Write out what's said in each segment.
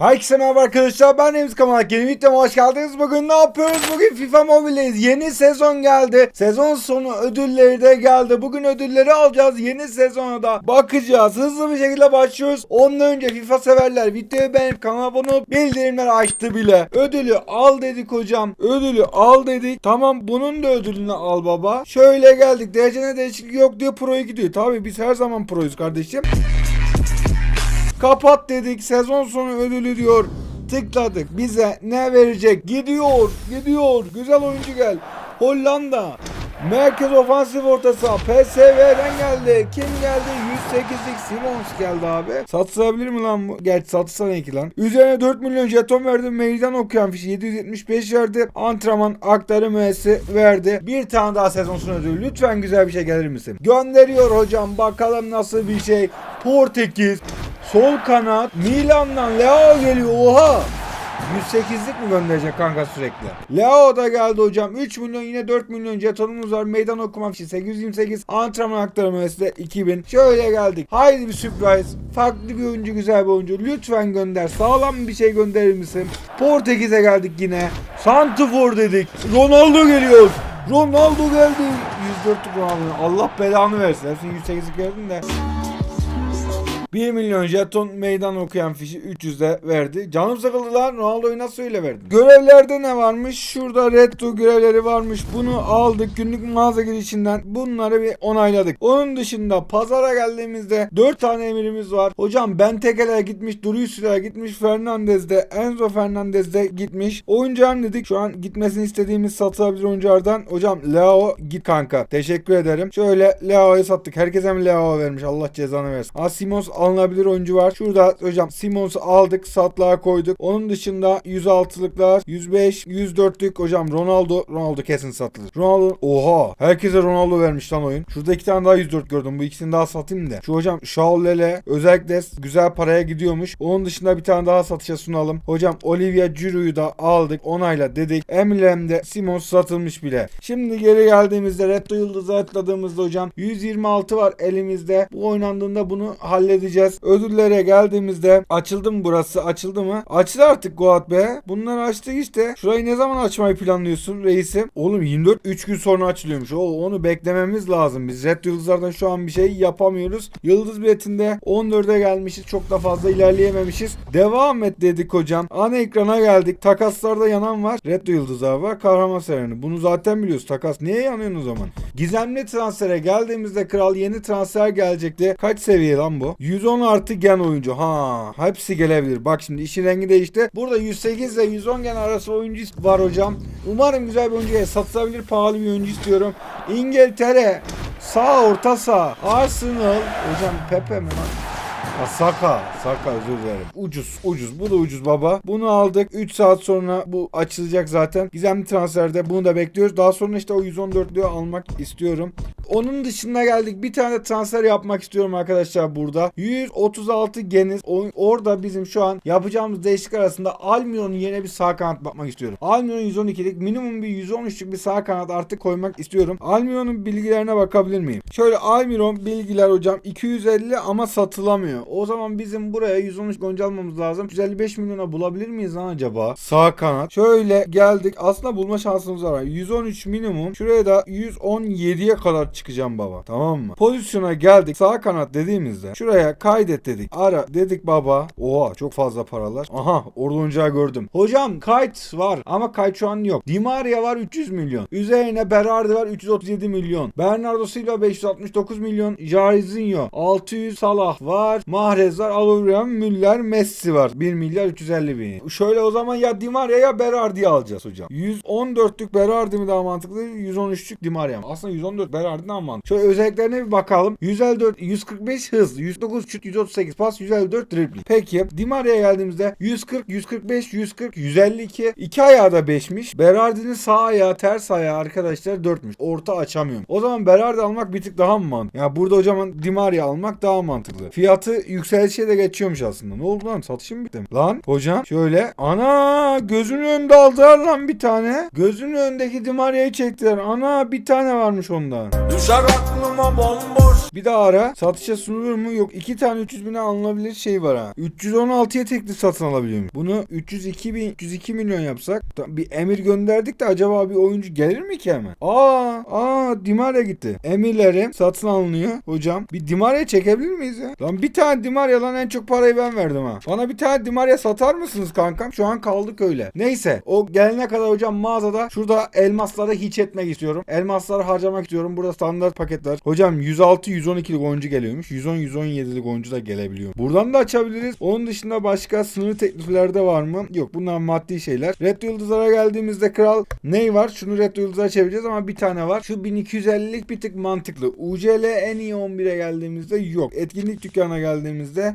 Herkese merhaba arkadaşlar ben Remzi Kamalak yeni videoma hoş geldiniz. Bugün ne yapıyoruz? Bugün FIFA Mobile'deyiz. Yeni sezon geldi. Sezon sonu ödülleri de geldi. Bugün ödülleri alacağız. Yeni sezona da bakacağız. Hızlı bir şekilde başlıyoruz. Ondan önce FIFA severler videoyu beğenip kanala abone olup bildirimler açtı bile. Ödülü al dedik hocam. Ödülü al dedik. Tamam bunun da ödülünü al baba. Şöyle geldik. Derecene değişiklik yok diyor. Pro 2 diyor. Tabii biz her zaman proyuz kardeşim. Kapat dedik sezon sonu ödülü diyor. Tıkladık bize ne verecek? Gidiyor gidiyor güzel oyuncu gel. Hollanda. Merkez ofansif orta PSV'den geldi. Kim geldi? 108'lik Simons geldi abi. Satılabilir mi lan bu? Gerçi satılsa ne ki lan? Üzerine 4 milyon jeton verdi. Meydan okuyan fişi 775 verdi. Antrenman aktarı müessesi verdi. Bir tane daha sezon sonu ödülü. Lütfen güzel bir şey gelir misin? Gönderiyor hocam. Bakalım nasıl bir şey. Portekiz. Sol kanat Milan'dan Leo geliyor. Oha! 108'lik mi gönderecek kanka sürekli? Leo da geldi hocam. 3 milyon yine 4 milyon jetonumuz var. Meydan okuma için 828. Antrenman aktarımı de 2000. Şöyle geldik. Haydi bir sürpriz. Farklı bir oyuncu güzel bir oyuncu. Lütfen gönder. Sağlam bir şey gönderir misin? Portekiz'e geldik yine. Santifor dedik. Ronaldo geliyor. Ronaldo geldi. 104'lük Ronaldo. Allah belanı versin. Hepsini 108'lik gördün de. 1 milyon jeton meydan okuyan fişi 300'de verdi. Canım sıkıldı lan Ronaldo'yu nasıl öyle verdi? Görevlerde ne varmış? Şurada Retro görevleri varmış. Bunu aldık günlük mağaza girişinden. Bunları bir onayladık. Onun dışında pazara geldiğimizde 4 tane emirimiz var. Hocam Benteke'ler gitmiş. Durius'lar gitmiş. Fernandez de Enzo Fernandez de gitmiş. Oyuncu hem dedik. Şu an gitmesini istediğimiz satılabilir oyunculardan. Hocam Leo git kanka. Teşekkür ederim. Şöyle Leo'yu sattık. Herkese mi Leo vermiş? Allah cezanı versin. Asimos alınabilir oyuncu var. Şurada hocam Simons'u aldık. Satlığa koyduk. Onun dışında 106'lıklar 105 104'lük hocam Ronaldo Ronaldo kesin satılır. Ronaldo oha herkese Ronaldo vermiş lan oyun. Şurada iki tane daha 104 gördüm. Bu ikisini daha satayım da. Şu hocam Shaolele özellikle güzel paraya gidiyormuş. Onun dışında bir tane daha satışa sunalım. Hocam Olivia Giroud'u da aldık. Onayla dedik. Emilem'de Simons satılmış bile. Şimdi geri geldiğimizde Retro Yıldız'ı atladığımızda hocam 126 var elimizde. Bu oynandığında bunu halledeceğiz. Ödüllere geldiğimizde açıldı mı burası? Açıldı mı? Açtı artık Goat be. Bunları açtık işte. Şurayı ne zaman açmayı planlıyorsun reisim? Oğlum 24 3 gün sonra açılıyormuş. O onu beklememiz lazım. Biz Red Yıldızlardan şu an bir şey yapamıyoruz. Yıldız biletinde 14'e gelmişiz. Çok da fazla ilerleyememişiz. Devam et dedik hocam. Ana ekrana geldik. Takaslarda yanan var. Red Yıldızlar var. Kahraman sereni. Bunu zaten biliyoruz. Takas niye yanıyorsun o zaman? Gizemli transfere geldiğimizde kral yeni transfer gelecekti. Kaç seviye lan bu? 110 artı gen oyuncu. Ha, hepsi gelebilir. Bak şimdi işin rengi değişti. Burada 108 ile 110 gen arası oyuncu var hocam. Umarım güzel bir oyuncu gelir. Satılabilir pahalı bir oyuncu istiyorum. İngiltere sağ orta sağ. Arsenal hocam Pepe mi lan? Ha, Saka. Saka özür dilerim. Ucuz. Ucuz. Bu da ucuz baba. Bunu aldık. 3 saat sonra bu açılacak zaten. Gizemli transferde bunu da bekliyoruz. Daha sonra işte o 114'lüğü almak istiyorum. Onun dışında geldik. Bir tane transfer yapmak istiyorum arkadaşlar burada. 136 geniz. Orada bizim şu an yapacağımız değişiklik arasında Almiron'un yerine bir sağ kanat bakmak istiyorum. Almiron 112'lik minimum bir 113'lük bir sağ kanat artık koymak istiyorum. Almiron'un bilgilerine bakabilir miyim? Şöyle Almiron bilgiler hocam 250 ama satılamıyor. O zaman bizim buraya 113 gonca almamız lazım. 155 milyona bulabilir miyiz lan acaba? Sağ kanat. Şöyle geldik. Aslında bulma şansımız var. 113 minimum. Şuraya da 117'ye kadar çıkacağım baba. Tamam mı? Pozisyona geldik. Sağ kanat dediğimizde şuraya kaydet dedik. Ara dedik baba. Oha çok fazla paralar. Aha orada oyuncağı gördüm. Hocam kayıt var ama kayıt şu an yok. Di Maria var 300 milyon. Üzerine Berardi var 337 milyon. Bernardo Silva 569 milyon. Jairzinho 600 Salah var. Mahrez var. Alovran Müller Messi var. 1 milyar 350 bin. Şöyle o zaman ya Di Maria ya Berardi'yi alacağız hocam. 114'lük Berardi mi daha mantıklı? 113'lük Di Maria mı? Aslında 114 Berardi daha mantıklı. Şöyle özelliklerine bir bakalım. 154, 145 hız, 109 şut, 138 pas, 154 dribbling. Peki Di geldiğimizde 140, 145, 140, 152. iki ayağı da 5'miş. Berardi'nin sağ ayağı, ters ayağı arkadaşlar 4'müş. Orta açamıyorum. O zaman Berardi almak bir tık daha mı mantıklı? Ya burada hocam Di Maria almak daha mantıklı. Fiyatı yükselişe de geçiyormuş aslında. Ne oldu lan? Satışım bitti mi? Lan hocam şöyle. Ana gözünün önünde aldılar lan bir tane. Gözünün önündeki Dimaria'yı çektiler. Ana bir tane varmış ondan. Düşer aklıma bomboş Bir daha ara. Satışa sunulur mu? Yok. iki tane 300 bine alınabilir şey var ha. 316'ya teklif satın alabiliyormuş. Bunu 302 bin, 302 milyon yapsak bir emir gönderdik de acaba bir oyuncu gelir mi ki hemen? Aa, aa Dimaria gitti. Emirlerim satın alınıyor hocam. Bir Dimaria çekebilir miyiz ya? Lan bir tane Dimaria lan en çok parayı ben verdim ha. Bana bir tane Dimaria satar mısınız kankam? Şu an kaldık öyle. Neyse o gelene kadar hocam mağazada şurada elmasları hiç etmek istiyorum. Elmasları harcamak istiyorum. Burada standart paketler. Hocam 106 112'lik oyuncu geliyormuş. 110 117'lik oyuncu da gelebiliyor. Buradan da açabiliriz. Onun dışında başka sınırlı tekliflerde var mı? Yok bunlar maddi şeyler. Red Yıldızlara geldiğimizde kral ney var? Şunu Red Yıldız'a çevireceğiz ama bir tane var. Şu 1250'lik bir tık mantıklı. UCL en iyi 11'e geldiğimizde yok. Etkinlik dükkanına geldiğimizde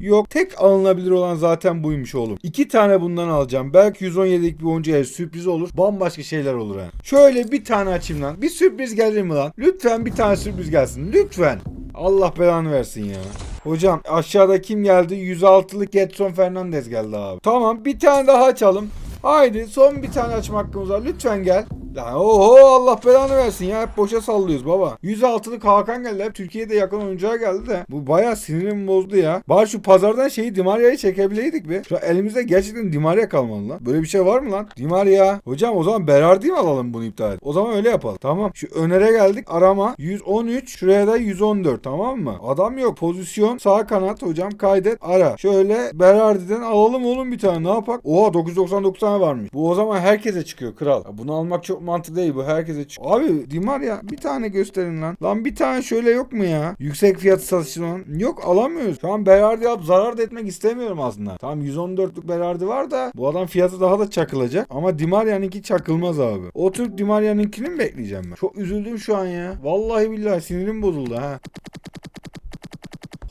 yok. Tek alınabilir olan zaten buymuş oğlum. İki tane bundan alacağım. Belki 117'lik bir oyuncu sürpriz olur. Bambaşka şeyler olur ha. Şöyle bir tane açayım lan. Bir sürpriz gelir mi lan? Lütfen bir tane sürpriz gelsin. Lütfen. Allah belanı versin ya. Hocam aşağıda kim geldi? 106'lık Getson Fernandez geldi abi. Tamam bir tane daha açalım. Haydi son bir tane açma hakkımız var. Lütfen gel. Lan oho Allah belanı versin ya. Hep boşa sallıyoruz baba. 106'lık Hakan geldi. Türkiye'de yakın oyuncuya geldi de. Bu bayağı sinirimi bozdu ya. Bari şu pazardan şeyi Dimaria'yı çekebileydik be. Şu elimizde gerçekten Dimaria kalmalı lan. Böyle bir şey var mı lan? Dimaria. Hocam o zaman Berardi mi alalım bunu iptal et? O zaman öyle yapalım. Tamam. Şu önere geldik. Arama. 113. Şuraya da 114. Tamam mı? Adam yok. Pozisyon. Sağ kanat hocam. Kaydet. Ara. Şöyle Berardi'den alalım oğlum bir tane. Ne yapak? Oha 999 tane varmış. Bu o zaman herkese çıkıyor kral. Ya bunu almak çok mantıklı değil. Bu herkese çıkıyor. Abi Dimaria bir tane gösterin lan. Lan bir tane şöyle yok mu ya? Yüksek fiyat satışı. Yok alamıyoruz. Şu an Berardi alıp zarar da etmek istemiyorum aslında. Tamam 114'lük Berardi var da bu adam fiyatı daha da çakılacak. Ama Dimaria'nınki çakılmaz abi. O Türk Dimaria'nınkini mi bekleyeceğim ben? Çok üzüldüm şu an ya. Vallahi billahi sinirim bozuldu ha.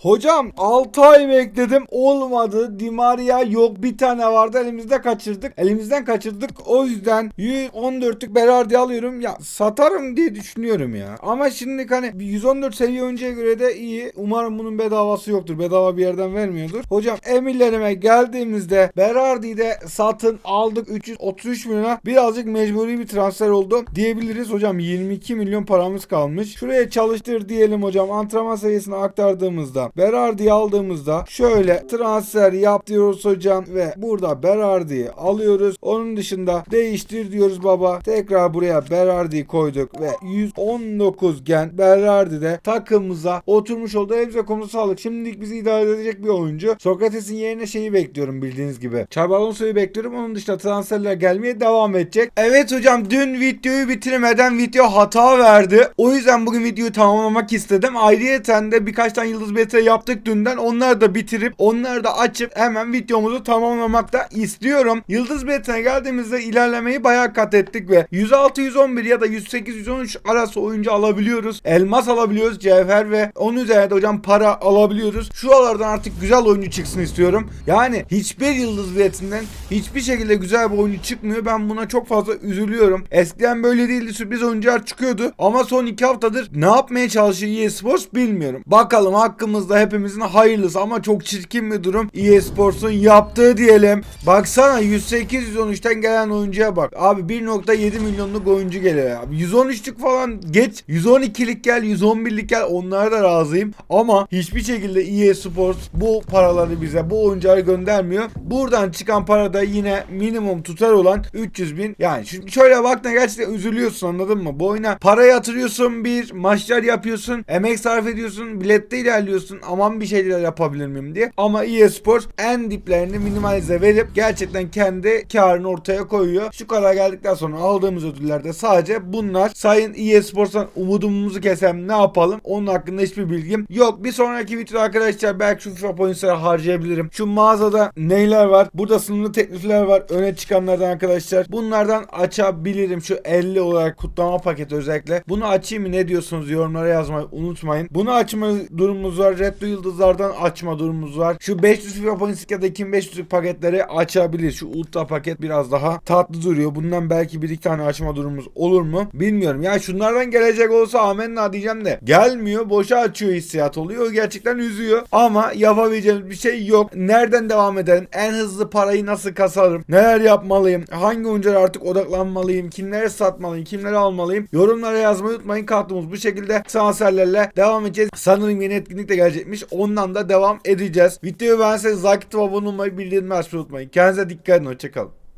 Hocam 6 ay bekledim olmadı. Dimaria yok bir tane vardı elimizde kaçırdık. Elimizden kaçırdık o yüzden 114'lük Berardi alıyorum. Ya satarım diye düşünüyorum ya. Ama şimdi hani bir 114 seviye önceye göre de iyi. Umarım bunun bedavası yoktur. Bedava bir yerden vermiyordur. Hocam emirlerime geldiğimizde Berardi'yi de satın aldık 333 milyona. Birazcık mecburi bir transfer oldu diyebiliriz. Hocam 22 milyon paramız kalmış. Şuraya çalıştır diyelim hocam. Antrenman seviyesine aktardığımızda Berardi'yi aldığımızda şöyle transfer yap diyoruz hocam ve burada Berardi'yi alıyoruz. Onun dışında değiştir diyoruz baba. Tekrar buraya Berardi'yi koyduk ve 119 gen Berardi de takımımıza oturmuş oldu. Elimize komuta sağlık. Şimdilik bizi idare edecek bir oyuncu. Sokrates'in yerine şeyi bekliyorum bildiğiniz gibi. Xabi Alonso'yu bekliyorum. Onun dışında transferler gelmeye devam edecek. Evet hocam dün videoyu bitirmeden video hata verdi. O yüzden bugün videoyu tamamlamak istedim. Ayrıyeten de birkaç tane yıldız beta yaptık dünden. Onları da bitirip onları da açıp hemen videomuzu tamamlamak da istiyorum. Yıldız beta'ya geldiğimizde ilerlemeyi bayağı kat ettik ve 106-111 ya da 108-113 arası oyuncu alabiliyoruz. Elmas alabiliyoruz. Cevher ve onun üzerine de hocam para alabiliyoruz. Şuralardan artık güzel oyuncu çıksın istiyorum. Yani hiçbir yıldız biletinden hiçbir şekilde güzel bir oyuncu çıkmıyor. Ben buna çok fazla üzülüyorum. Eskiden böyle değildi. Sürpriz oyuncular çıkıyordu. Ama son iki haftadır ne yapmaya çalışıyor EA Sports bilmiyorum. Bakalım hakkımızda hepimizin hayırlısı ama çok çirkin bir durum. EA Sports'un yaptığı diyelim. Baksana 108-113'ten gelen oyuncuya bak. Abi 1.7 milyonluk oyuncu geliyor abi. 113'lük falan geç. 112'lik gel, 111'lik gel. Onlara da razıyım. Ama hiçbir şekilde EA Sports bu paraları bize, bu oyuncuları göndermiyor. Buradan çıkan para da yine minimum tutar olan 300 bin. Yani şu- şöyle bak gerçekten üzülüyorsun anladın mı? Bu oyuna para yatırıyorsun bir, maçlar yapıyorsun, emek sarf ediyorsun, bilette ilerliyorsun. Aman bir şeyler yapabilir miyim diye. Ama EA Sports en diplerini minimalize verip gerçekten kendi karını ortaya koyuyor. Şu kadar geldikten sonra aldığımız ödüllerde sadece bunlar. Sayın EA Sports'tan umudumuzu kesem ne yapalım? Onun hakkında hiçbir bilgim yok. Bir sonraki videoda arkadaşlar belki şu FIFA points'ları harcayabilirim. Şu mağazada neyler var? Burada sınırlı teklifler var. Öne çıkanlardan arkadaşlar. Bunlardan açabilirim. Şu 50 olarak kutlama paketi özellikle. Bunu açayım mı ne diyorsunuz yorumlara yazmayı unutmayın. Bunu açma durumumuz var Retro Yıldızlardan açma durumumuz var. Şu 500 FIFA Points ya da 2500'lük paketleri açabilir. Şu Ultra paket biraz daha tatlı duruyor. Bundan belki bir iki tane açma durumumuz olur mu? Bilmiyorum. Ya şunlardan gelecek olsa amenna diyeceğim de. Gelmiyor. Boşa açıyor hissiyat oluyor. Gerçekten üzüyor. Ama yapabileceğimiz bir şey yok. Nereden devam edelim? En hızlı parayı nasıl kasarım? Neler yapmalıyım? Hangi oyunculara artık odaklanmalıyım? Kimlere satmalıyım? Kimleri almalıyım? Yorumlara yazmayı unutmayın. Kartımız bu şekilde sanserlerle devam edeceğiz. Sanırım yeni etkinlik de gelecekmiş. Ondan da devam edeceğiz. Videoyu beğenseniz like atıp abone olmayı bildirimleri açmayı unutmayın. Kendinize dikkat edin. Hoşçakalın.